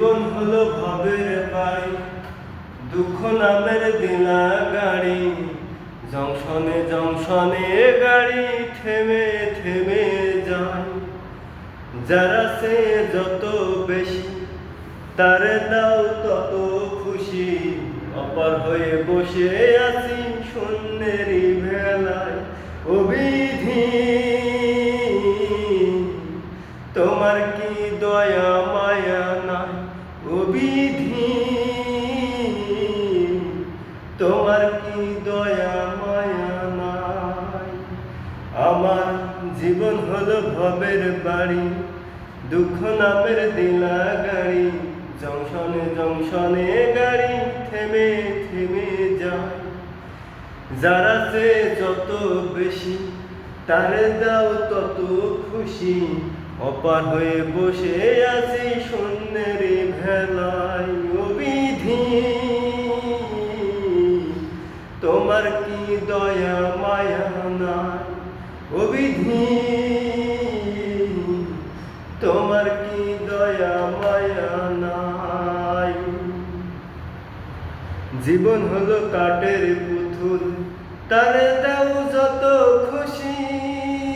জীবন হলো ভাবের বাড়ি। দুঃখ নামের দিনা গাড়ি। জংশনে জংশনে গাড়ি থেমে থেমে যায়। যারা সে যত বেশি, তারে দাও তত খুশি। অপার হয়ে বসে আছি দয়া মায়া নাই অবিধি তোমার কি দয়া মায়া নাই? আমার জীবন হলো ভবের বাড়ি, দুঃখ নামের দিলা গাড়ি, জংশনে জংশনে গাড়ি থেমে থেমে যায়। যারা সে যত বেশি, তারে দাও তত খুশি। অপার হয়ে বসে আছি শূন্যের ভেলায় অবিধি। তোমার কি দয়া, মায়া নাই? অবিধি। তোমার কি দয়া, মায়া নাই? জীবন হলো কাঠের পুতুল, তারে দাও যত